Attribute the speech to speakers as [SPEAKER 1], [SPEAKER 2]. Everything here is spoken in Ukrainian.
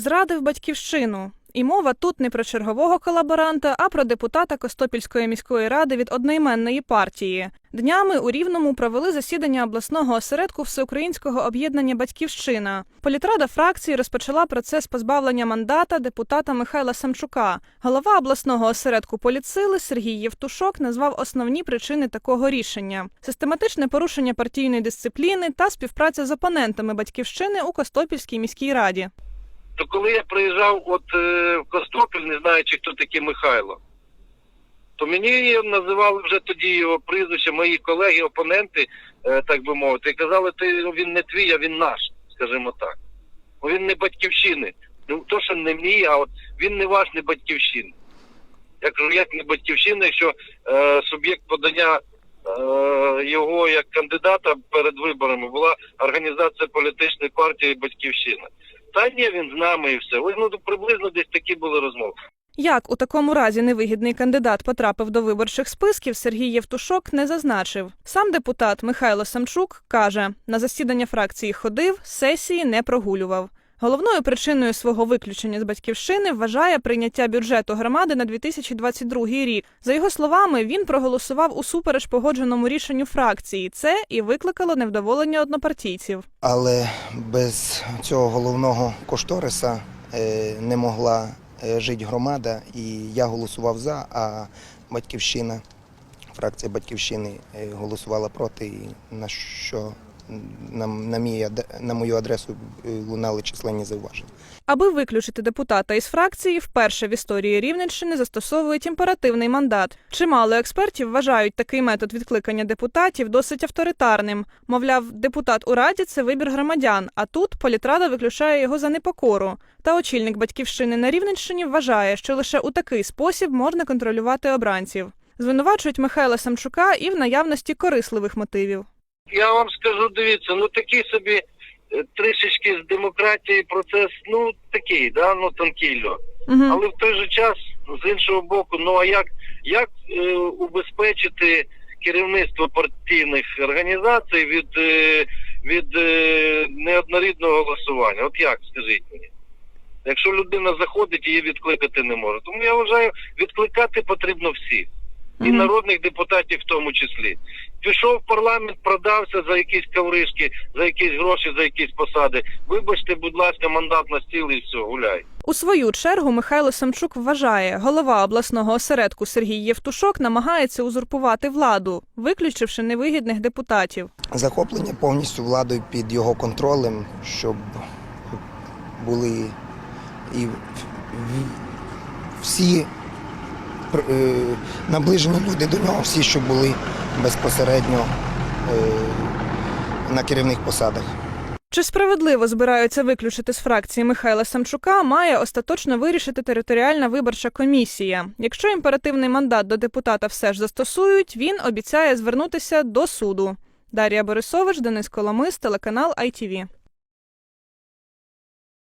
[SPEAKER 1] Зрадив батьківщину. І мова тут не про чергового колаборанта, а про депутата Костопільської міської ради від одноіменної партії. Днями у Рівному провели засідання обласного осередку Всеукраїнського об'єднання Батьківщина. Політрада фракції розпочала процес позбавлення мандата депутата Михайла Самчука. Голова обласного осередку політсили Сергій Євтушок назвав основні причини такого рішення: систематичне порушення партійної дисципліни та співпраця з опонентами батьківщини у Костопільській міській раді.
[SPEAKER 2] То коли я приїжджав от е, в Костопіль, не знаючи, хто такий Михайло, то мені називали вже тоді його прізвище, мої колеги, опоненти, е, так би мовити, і казали, ти ну, він не твій, а він наш, скажімо так. Бо він не батьківщини. Ну то, що не мій, а от він не ваш, не батьківщини. Я кажу, як не батьківщина, якщо е, суб'єкт подання е, його як кандидата перед виборами була організація політичної партії Батьківщина. Та ні, він з нами і все. Ось ну приблизно десь такі були розмови.
[SPEAKER 1] Як у такому разі невигідний кандидат потрапив до виборчих списків, Сергій Євтушок не зазначив. Сам депутат Михайло Самчук каже, на засідання фракції ходив, сесії не прогулював. Головною причиною свого виключення з батьківщини вважає прийняття бюджету громади на 2022 рік. За його словами, він проголосував усупереч погодженому рішенню фракції. Це і викликало невдоволення однопартійців.
[SPEAKER 3] Але без цього головного кошториса е, не могла е, жити громада, і я голосував за, а батьківщина, фракція батьківщини е, голосувала проти, і на що на, на, мій, на мою адресу е, лунали численні зауваження.
[SPEAKER 1] Аби виключити депутата із фракції, вперше в історії Рівненщини застосовують імперативний мандат. Чимало експертів вважають такий метод відкликання депутатів досить авторитарним. Мовляв, депутат у раді це вибір громадян, а тут політрада виключає його за непокору. Та очільник батьківщини на Рівненщині вважає, що лише у такий спосіб можна контролювати обранців. Звинувачують Михайла Самчука і в наявності корисливих мотивів.
[SPEAKER 2] Я вам скажу, дивіться, ну такий собі е, трішечки з демократії процес, ну такий, да, ну тонкий льот.
[SPEAKER 1] Угу.
[SPEAKER 2] Але в той же час, з іншого боку, ну а як, як е, убезпечити керівництво партійних організацій від, е, від е, неоднорідного голосування? От як, скажіть мені? Якщо людина заходить, її відкликати не може. Тому я вважаю, відкликати потрібно всіх. І народних депутатів в тому числі. Пішов в парламент, продався за якісь ковришки, за якісь гроші, за якісь посади. Вибачте, будь ласка, мандат на стіл і все, гуляй.
[SPEAKER 1] У свою чергу Михайло Самчук вважає, голова обласного осередку Сергій Євтушок намагається узурпувати владу, виключивши невигідних депутатів.
[SPEAKER 3] Захоплення повністю владою під його контролем, щоб були і всі наближені люди до нього, всі, що були безпосередньо е, на керівних посадах.
[SPEAKER 1] Чи справедливо збираються виключити з фракції Михайла Самчука, має остаточно вирішити територіальна виборча комісія. Якщо імперативний мандат до депутата все ж застосують, він обіцяє звернутися до суду. Дар'я Борисович, Денис Коломис, телеканал ITV.